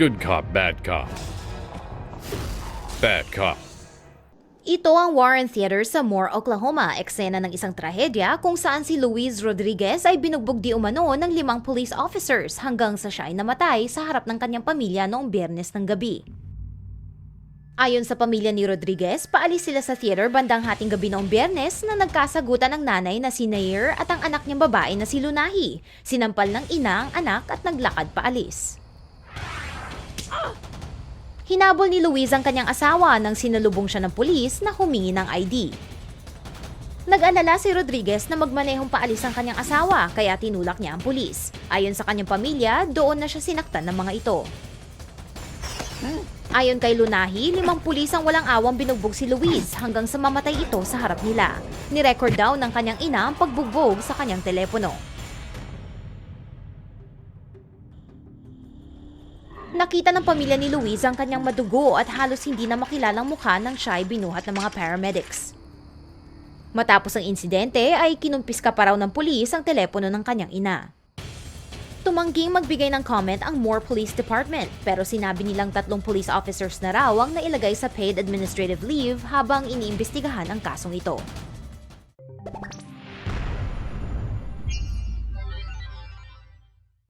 Good cop, bad cop. Bad cop. Ito ang Warren Theater sa Moore, Oklahoma, eksena ng isang trahedya kung saan si Luis Rodriguez ay binugbog di umano ng limang police officers hanggang sa siya ay namatay sa harap ng kanyang pamilya noong biyernes ng gabi. Ayon sa pamilya ni Rodriguez, paalis sila sa theater bandang hating gabi noong biyernes na nagkasagutan ng nanay na si Nair at ang anak niyang babae na si Lunahi. Sinampal ng ina ang anak at naglakad paalis. Hinabol ni Luis ang kanyang asawa nang sinalubong siya ng pulis na humingi ng ID. Nag-alala si Rodriguez na magmanehong paalis ang kanyang asawa kaya tinulak niya ang pulis. Ayon sa kanyang pamilya, doon na siya sinaktan ng mga ito. Ayon kay Lunahi, limang pulis ang walang awang binugbog si Luis hanggang sa mamatay ito sa harap nila. Nirecord daw ng kanyang ina ang pagbugbog sa kanyang telepono. Nakita ng pamilya ni Luis ang kanyang madugo at halos hindi na makilalang mukha nang siya ay binuhat ng mga paramedics. Matapos ang insidente ay kinumpiska pa raw ng pulis ang telepono ng kanyang ina. Tumangging magbigay ng comment ang Moore Police Department pero sinabi nilang tatlong police officers na raw ang nailagay sa paid administrative leave habang iniimbestigahan ang kasong ito.